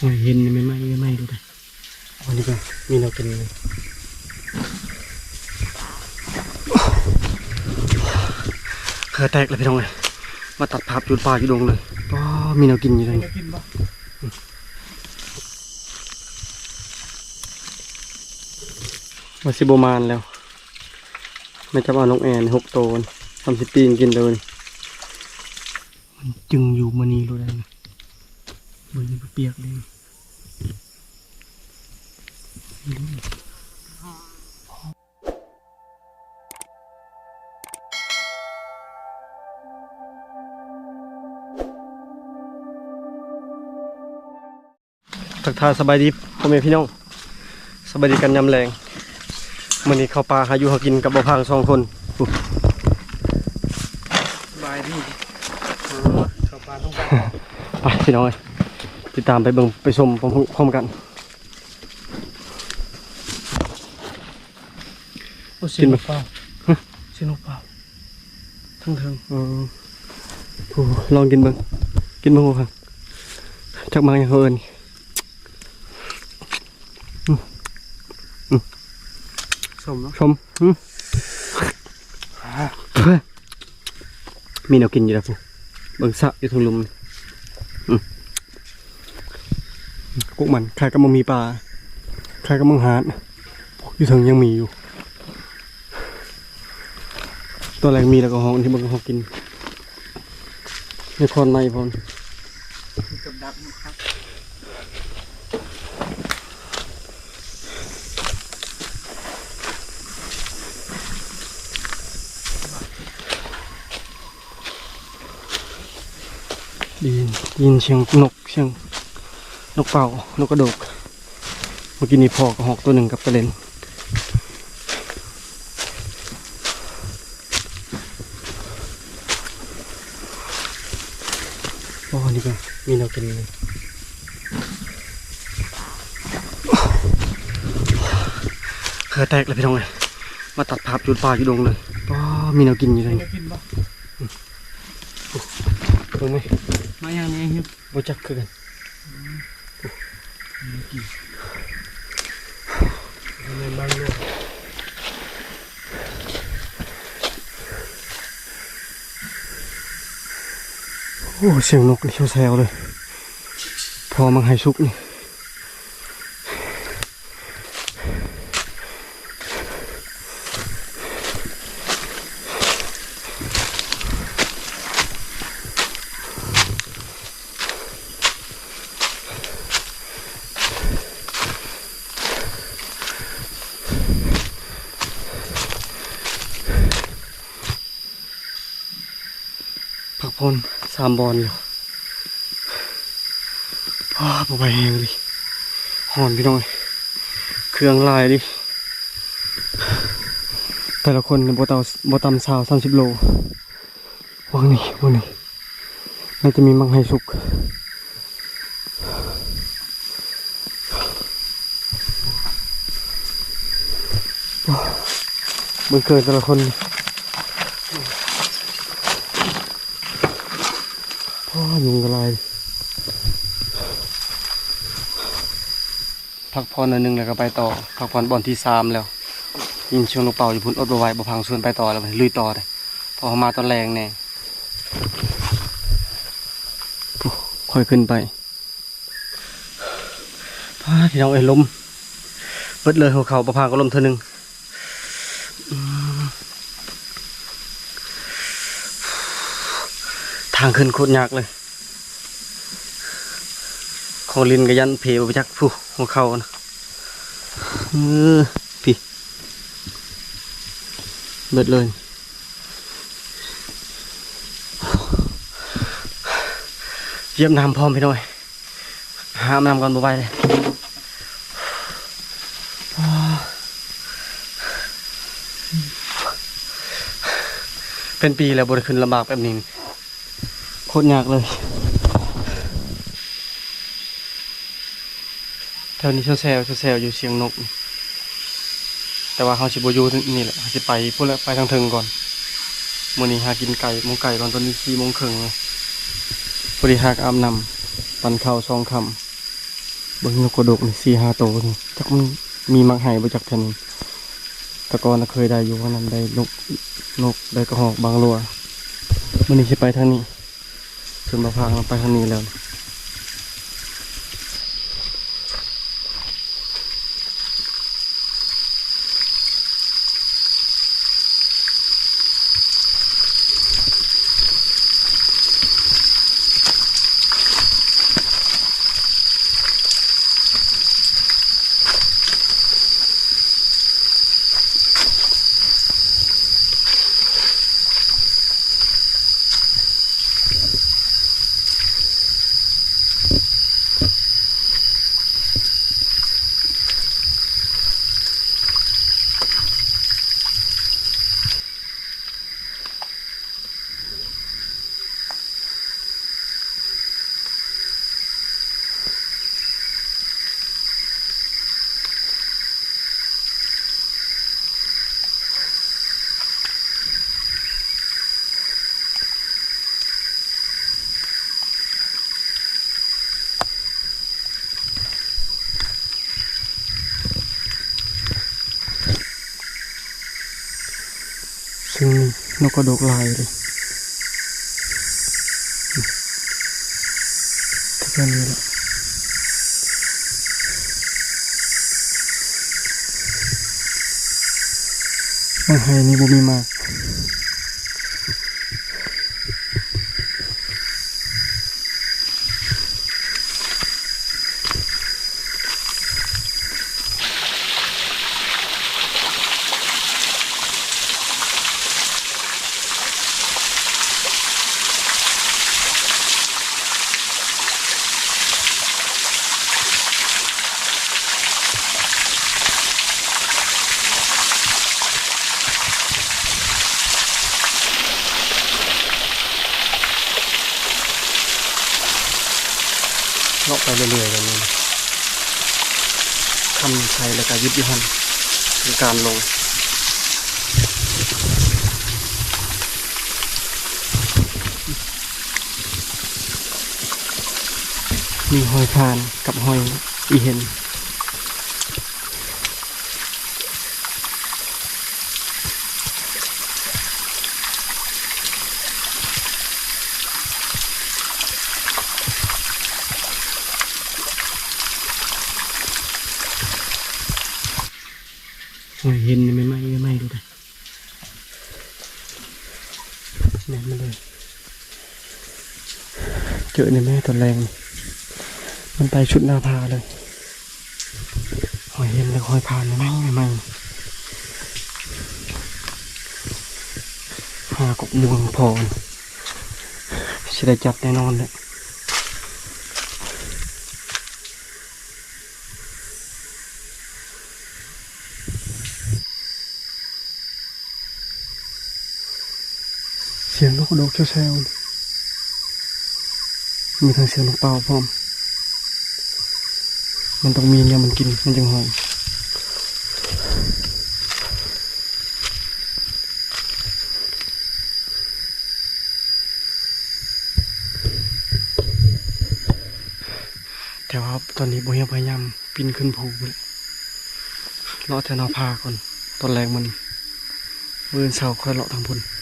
โอ้ยเห็นไม่ไหมไม่ไหมดูได้อันนี้ก็มีเรากินเลยเขือแตกเลยพี่น้องเลยมาตัดภาพจุดปลาอยู่ดงเลยก็มีเรากินอยู่เลยมาซิโบมานแล้วไม่จะเอานงแอนหกโตนทำสิปีนกินเลยมันจึงอยู่มานีรู้ได้ มันยังเปียกเลยทักทายสบายดีพ่อแม่พี่น้องสบายดีกันยำแรงมื่อนี้เข้าป่าหาอยู่หากินกับบ่พังสองคนอุ๊ยบายดีชาวบ้านต้องการไปพี่น้องเอ้ย ติดตามไปเบิ่งไปชมพร้อมๆกันโอ้เสียงนกเปล่าเสียงนกเปล่าทั้งเทิงเออโอ้ลองกินเบิ่งกินเบิ่งบ่พังจักมาอย่างเฮินสมเนาะชมอืมเฮ้ยมีแนวกินอยู่แล้วพวกเบิ่งสระอยู่ทางลุมนี่อืม กุกมันใครก็มังมีปลาใครก็มังหาดอยู่ทางยังมีอยู่ ตัวแรกมีแล้วก็ห้องที่มันก็ห้องกินในคอนในพอนกับดักครับได้ยินด้ยินเสียงนกเสียง นกเป่านกกระโดก เมื่อกี้นี่พอกับหอกตัวหนึ่งกับกระเด็นโอ้นี่ก็มีแนวกินเลยเขือแตกเลยพี่น้องเลยมาตัดภาพจุดปลาอยู่ดงเลยก็มีแนวกินอยู่เลยกินปะเบิ่งไหมมาอย่างนี้ฮิปบ่จักคือกันในบ้านลูก โอ้เสียงนกนี่แซวๆเลย พอมังไฮซุกนี่ผักพลสามบอลอยู่ว้าไปแหงเลยหอนพี่น้อยเครื่องลายดิแต่ละคนในโบเตาโบตำสาวสามสิบโลวังนี่วังนี่น่าจะมีมังไฮสุกว้าวเบิ่เกินแต่ละคน พ่อ ยุงกระไรพักผ่อนอันหนึงแล้วก็ไปต่อพักผ่อนบ่อนที่สามแล้วยินเชิงลูกเป่าอยู่พุ่นอดบ่ไหวบ่พังส่วนไปต่อแล้วลุยต่อเลยพอเขามาตอนแรงแน่ปุ๊ค่อยขึ้นไปพาพี่น้องไอ้ยลมเบิดเลยหัวเขาประพาก็ลมเท่านึงอืมทางขึ้นโคตรยากเลย ขอลินกับยันเพบไปจักผู้หัวเขานะเออพี่เบิดเลยเยี่ยมน้ำพร้อมพี่น้อยหามน้ำก่อนบ่ไปเลยเป็นปีแล้วบริขึ้นลำบากแบบนี้โคตรยากเลย แถวนี้เชลแซวเชลแซวอยู่เชียงนก แต่ว่าเขาชิบอยูนี่แหละเขาสิไปพูดแล้วไปทางเทิงก่อนมื่อนี้หากินไก่มูไก่ตอนตอนนี้สี่โมงครึ่งเลยพอดีหากอาบนำปันข้าวซองคำเบิ่งนกกระดกนี่สี่ห้าตัวนี่จักมันมีมักไห่บ่จักแทนนี่แตะกอนเคยได้อยู่วันนั้นได้นกนกได้กระหอกบางรัวมันนี่สิไปทางนี้จนมาพางไปทางนี้แล้ว ซึ่งน กกระดกลายเลยแค่นี้แหละมังไฮนี่บุมีมาก เลาะไปเรื่อยๆกันนี้คำไทยแล้วก็ยึดอยุหันคือ การลง มีหอยคานกับหอยอีเห็น หอยเห็นนี่ไม่ไหม้ไม่ไหม้ดูดิแน่นมาเลย เจอในแม่ตัวแรง มันไปชุดนาพาเลยหอยเห็นแล้วหอยพานไม่ไหม้ไม่หม้หากบมวงพอจะได้จับแน่นอนเลยเสียงนกกระโดกแซวๆ มีทั้งเสียงนกเป่าพร้อม มันต้องมีเนี่ยมันกินมันจึงหอมแต่ว่าตอนนี้บ่ยังพยายามปีนขึ้นภูเลยเลาะแถวนาพาก่อน ตอนแรกมันมือเสาค่อยเลาะทางพุ่น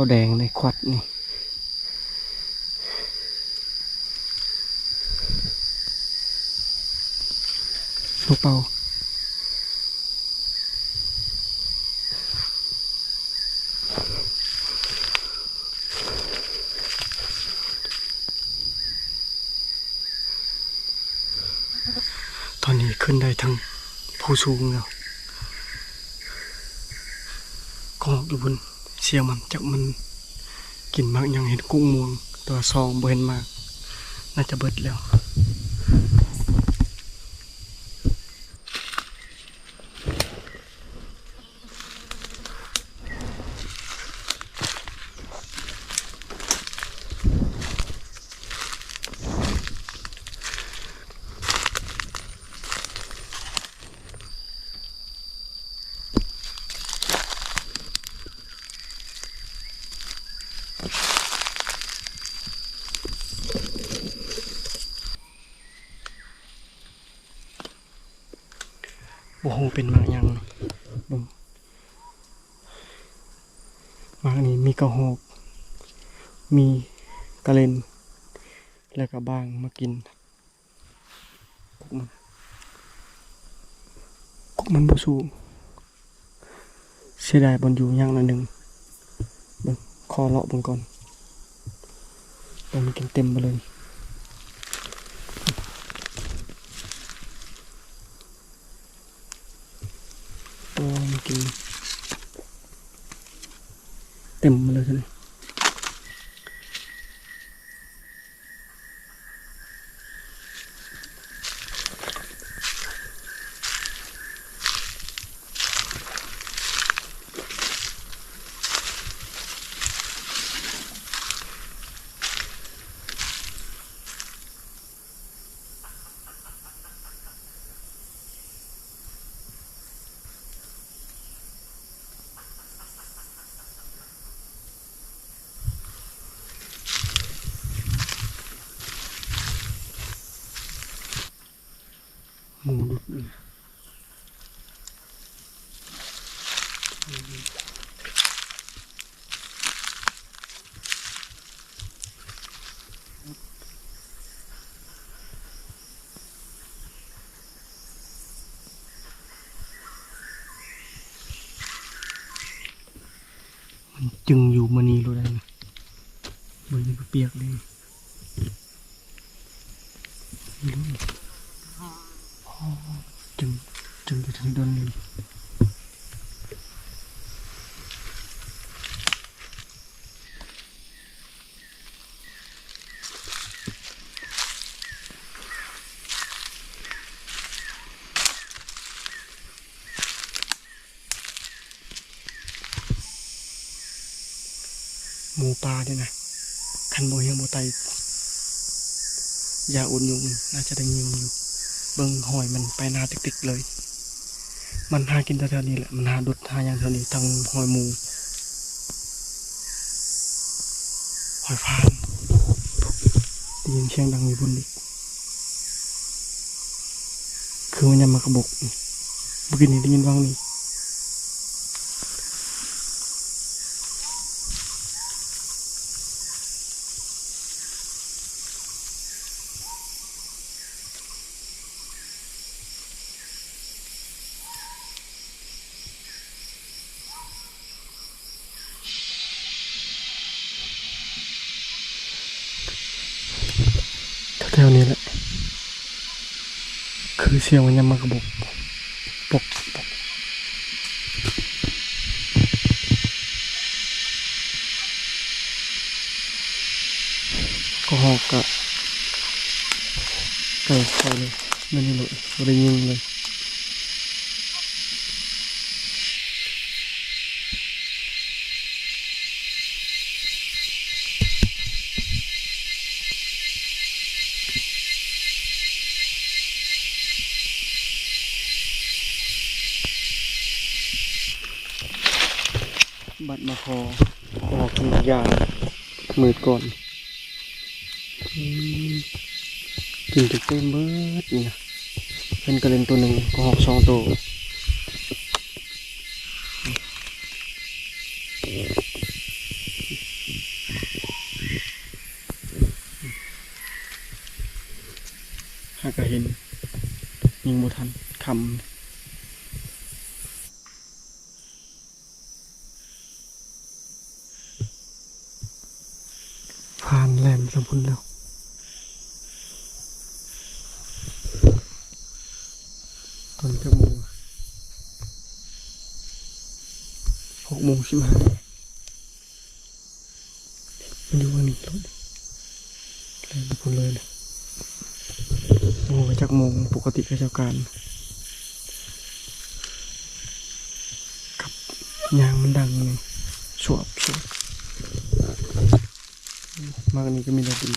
ตัวแดงในควัดนี่ ลูกเป่าตอนนี้ขึ้นได้ทั้งผู้สูงแล้วกองอยู่บน สียงมันจักมันกินมากยังเห็นกุ้งมวง ตัวซองบ่เห็นมาก น่าจะเบิดแล้ว โอ้โหเป็นมากยังเบิ่งมากนี้มีกระหอก มี กระเลนแล้วก็บางมากินกุกมันกุกมันบ่สูงเสียดายบอลอยู่อย่างละหนึ่งเบิ่งคอเลาะบิ่งก่อนเบิ่งมันกินเต็มไปเลยตัวมันกินเต็มมาเลยทีนี้หมูดุดเลยมัน จึงอยู่มานีรู้ได้นะบนนี้ก็เปียกเลยไม่รู้ จึงจึงจะถึงดอนนี้ หมูปลาเนี่ยนะคันโบยังโบไตยาอุ่นยุงน่าจะได้ยิงอยู่เบิ่งหอยมันไปนาติกๆเลย มันหากินแต่เท่านี้แหละมันหาดุดหาอย่างเท่านี้ทั้งหอยหมูหอยฟานได้ยินเสียงดังอยู่บนนี้คือมันยังมากระบกนี่เมื่อกี้นี้ได้ยินว่างนี่ ถวๆนี้แหละ คือเสียงมันยังมากระบกปกปกก็หอกกะไก่ไก่เลยนั่นนี่เลยบริยิงเลย หากเห็น ยิงบุทันคำผ่านแหลมสมพุนแล้วตอนจะโมงหกโมงใช่ไหมมันอยู่วันนี้รถแรงไปคนเลยเลยโอ้มาจากโมง ปกติข้าราชการกับยางมันดังเลยสวบสวบมากนี้ก็มีระดี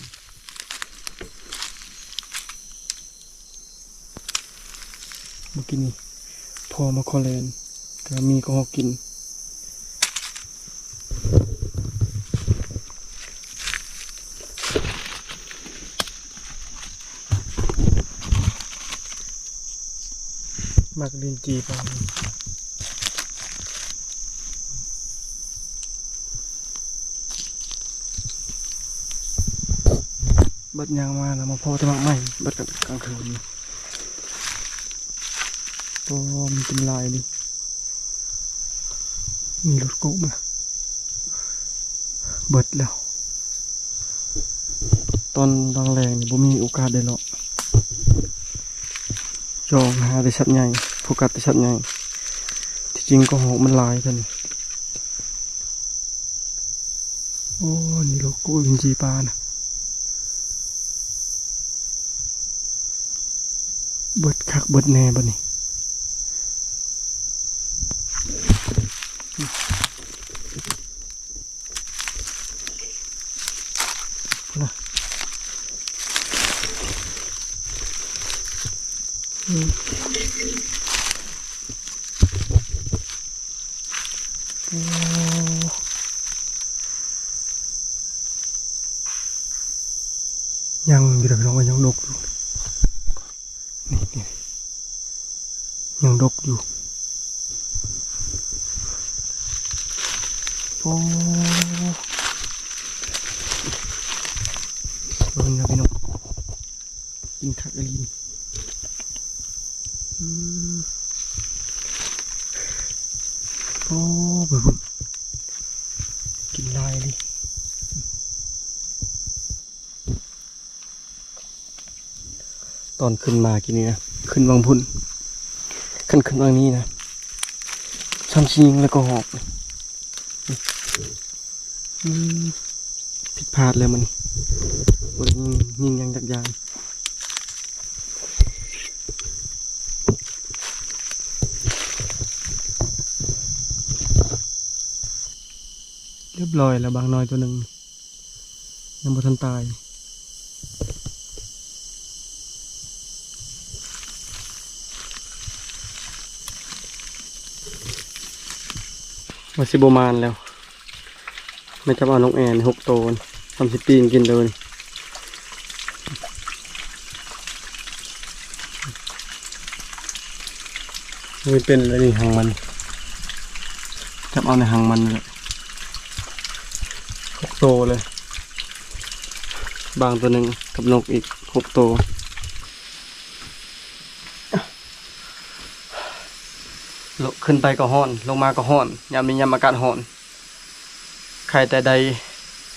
เมื่อกี้นี้พอมาคอแลนก็มีก็หอกิน หมักลินจีไปบัดยางมาแล้วมาพอจะมักใหม่บัดกันกลางคืนนี่โอ้มันเป็นลายดิมีรถกุ๊กมาเบิดแล้ว ตอนแรงๆนี่บ่มีโอกาสได้หรอก จองหาแต่ชัดใหญ่โฟกัสแต่ชัดใหญ่ที่จริงก็หอกมันลายกันโอ้นี่โลโก้วินจีปลานะเบิดคักเบิดแน่บ่นี่นะอืมโอ้ยังอยู่เดี๋ยวน้องก็ยังดกอยู่นี่นี่ยังดกอยู่โอ้เบิ่งนะพี่น้องกินคักกะลีน อืมโอ้แบบกินลายเลย ตอนขึ้นมากินนี่นะ ขึ้นวังพุ่น ขึ้นขึ้นวังนี้นะช้ำชิงแล้วก็หอบผิดพลาดเลยมันมันยิงยิงยังจักยางเรียบร้อยแล้วบางน้อยตัวหนึ่งยังบ่ทันตาย ว่าสิบมานแล้วไม่จับเอาน้องแอนหกโตนทำสิปีนกินเลยไม่เป็นเลยนี่หางมันจับเอาในหางมันเลยหกโตเลย บางตัวหนึ่งกับนกอีกหกโตวลง ขึ้นไปก็ห้อน ลงมาก็ห้อนยามมียามอากาศห้อน ใครแต่ใด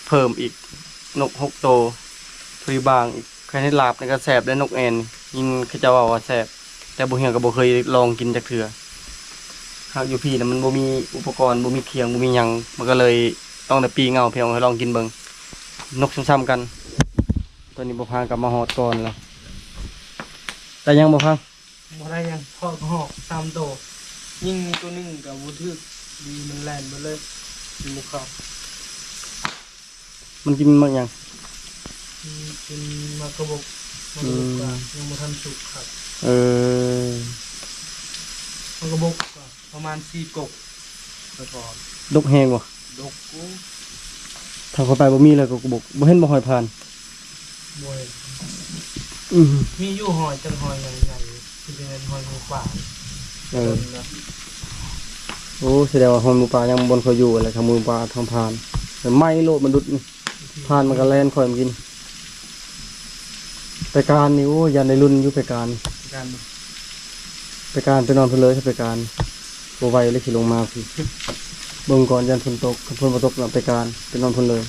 เพิ่มอีก นกหกโตวทุยบางอีกใครให้ลาบในก็แสบได้นกแอนยิงเขาจะว่าว่าแสบ แต่บุเหียงก็บ่เคยลองกินจากเถื่อหากอยู่พี่นะมันบ่มีอุปกรณ์บ่มีเคียงบ่มีหยังมันก็เลยต้องแต่ปีเงาเพียงให้ลองกินเบิงนกซ้ำๆกัน ตัวนี้บ่พางกับมาหอดก่อนแล้วแต่ยังบ่พังบ่ได้ยังทอดหอกตามโต ยิงตัวหนึงกับวุทึกดีมันแล่นไปเลยมันบ่เข้ามันกินมากยังอืมเป็นมากระบอกมากระบอกก็ยังบ่ทันสุกครับ เออมากระบอกก็ประมาณ4กกไปก่อนดกแหงบ่ดกกูถ้าเขาไปบ่มีเลยก็บอกบ่เห็นบ่หอยผ่านบ่อยอือมีอยู่หอยจังหอยใหญ่ๆที่เป็นหอยหมูป่า เออนะโอ้แสดงว่าหอยหมูป่ายังบนเขาอยู่อะไรทางหมูป่าทางผ่านแต่ไม่โลดมันดุดนี่ผ่านมันก็แล่นคอยมันกินไปการนี่โอ้ยันในรุ่นอยู่ไปการการไปการไปนอนเพนเลยถ้าไปการบ่ไหวเลยสิลงมาพี่เบิ่งก่อนยันฝนตกถ้าฝนบ่ตกเราไปการไปนอนเพนเลย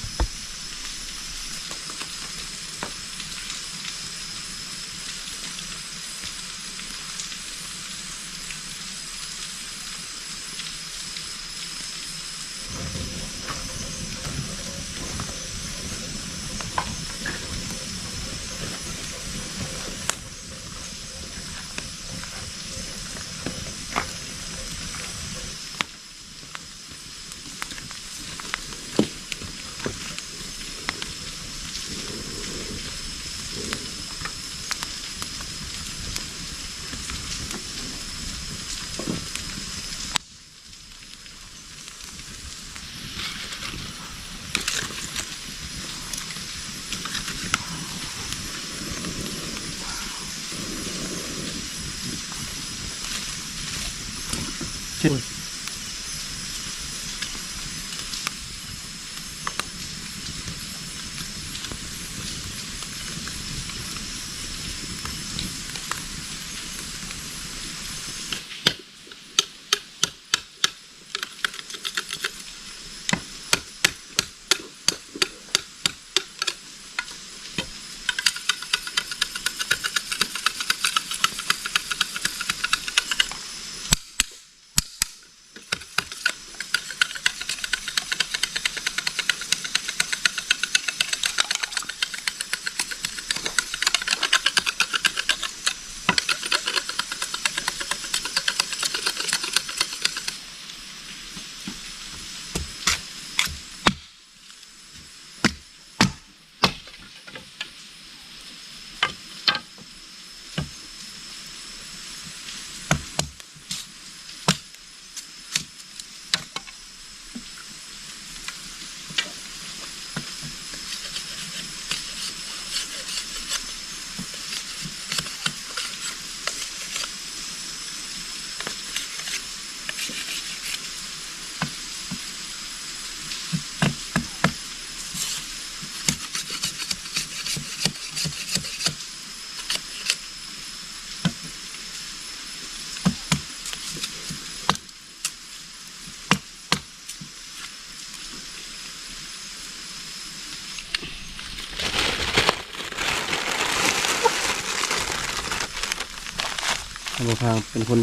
างทางเป็นคน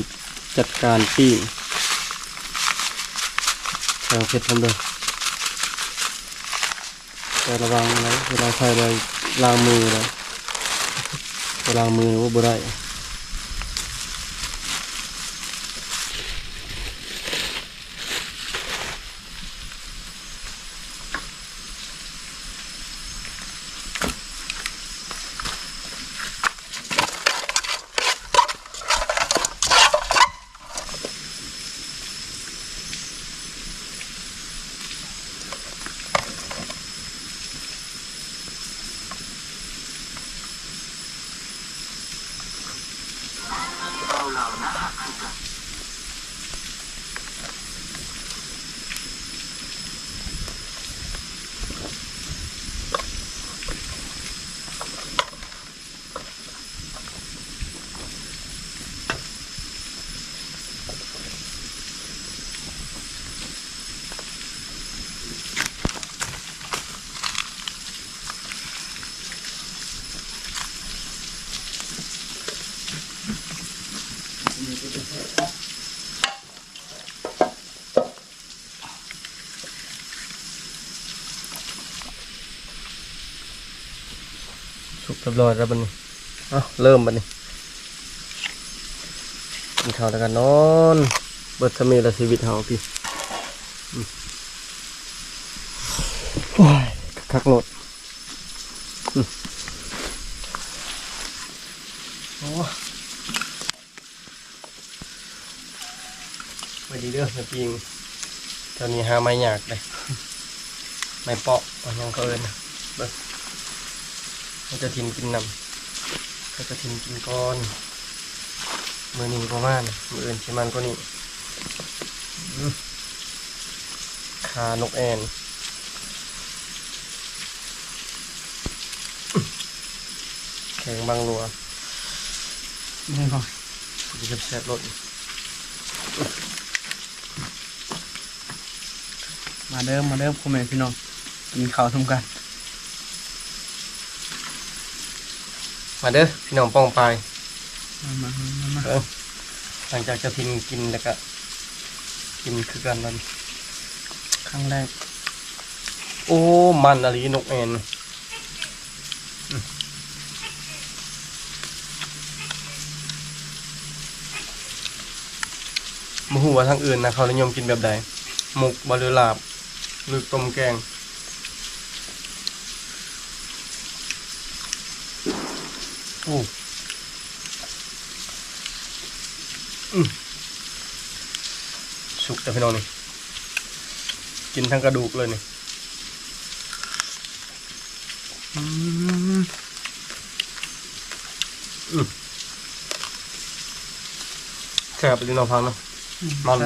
จัดการปิ้งทางเสร็จผมเลยแต่ระวังนะเวลาใส่เลยล้างมือเลยเวลาล้างมือว่าบ่ได้ สุกเรียบร้อยแล้วบันนี้เอาเริ่มบันนี้กินข้าวแล้วกันนอน เบิดสมีละชีวิตเฮาพี่อืมโอ้ยคักโหลดอืมโอ้ไปดีเด้อแม่ปิงตอนนี้หาไม้หยากเลย ไม้เปาะว่าหยังเขาเอินนะเบิด เขาจะทินกินนำเขาจะทินกินก้อนมือนี้ประมาณมืออื่นชิมันก็นี่อื้อคานกแอนอื้อแข็งบางรัวนี่ก่อนจะแซ่บรสมาเดิมมาเดิมพ่อแม่พี่น้องกินข้าวทำกัน มาเด้อพี่น้องป้องปลายมามามามาเออหลังจากจะทินกินแล้วก็ กินคือกันมันครั้งแรก โอ้ มันอะไรนกแอนอืมมหัวาทางอื่นนะเขานิยมกินแบบใดหมกบหรือลาบ หรือต้มแกง โอ้อืม สุกแต่พี่น้องนี่กินทั้งกระดูกเลยนี่อืมแซ่บไปดิน้องพังเนาะมัน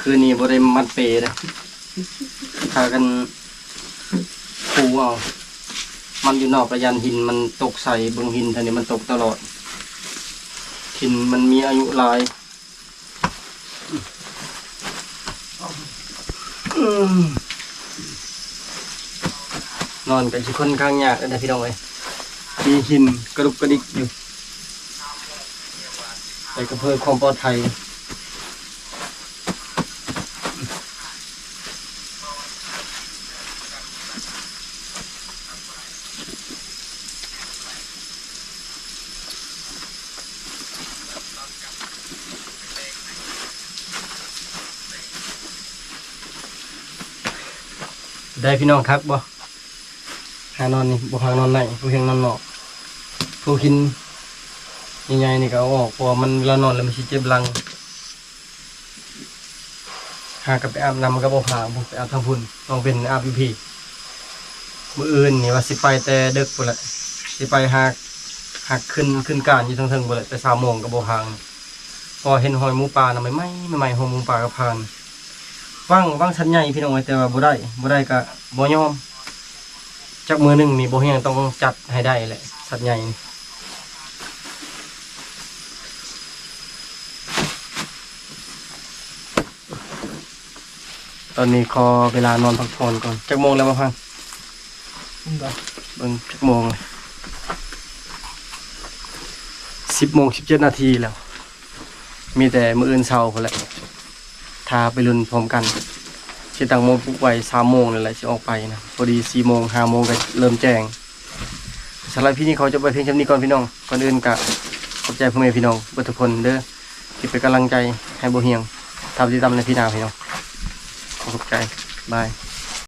คืนนี้บ่ได้มัดเปเลยพากันปูเอา มันอยู่นอกประยันหินมันตกใส่เบงหินท่านี้มันตกตลอด หินมันมีอายุหลายนอนกันชิคนข้างยากเลยนะพี่น้องเอ้ยมีหินกระดุกกระดิกอยู่ แต่ก็เพื่อความปลอดภัยได้พี่น้องทักบ่หานอนนี่บ่หานอนไหนผู้เฮงนอนนอกผู้กิน ใหญ่ๆนี่ก็เอาออกเพราะว่ามันเวลานอนแล้วมันสิเจ็บหลังหากับไปอาบน้ำมันก็บ่พาบ่ไปอาบทางพุ่นต้องเป็นอาบอยู่พี่มืออื่นนี่ว่าสิไปแต่เดึกพุ่นละสิไปหากหักขึ้นขึ้นการอยู่ทางเทิงพุ่นละแต่3โมงก็บ่ห่างพอเห็นหอยมูป่าน่ะใหม่ๆใหม่หอยมูป่าก็ผ่านว่างว่างชั้นใหญ่พี่น้องเอ้แต่ว่าบ่ได้บ่ได้ก็บ่ยอมจักมือหนึ่งนี่บ่เฮียงต้องจัดให้ได้แหละสัตว์ใหญ่นี่ ตอนนี้ขอเวลานอนพักผ่อนก่อนจักโมงแล้วมาพังคุ้มกับเบิ่งจักโมงเลยสิบโมงสิบเจ็ดนาทีแล้ว มีแต่มืออื่นเช้าพอแหละทาไปลุนพร้อมกันสิตั้งโมงปลุกไว้สามโมงเลยแหละสิออกไปนะพอดีสี่โมงห้าโมงก็เริ่มแจ้งสำหรับพี่นี่เขาจะไปเพียงชำนี้ก่อนพี่น้องก่อนอื่นกะขอบใจพ่อแม่พี่น้องเบุตรพลเด้อที่เป็นกำลังใจให้โบเฮียงทำดีตามในพี่นาพี่น้อง Okay, bye.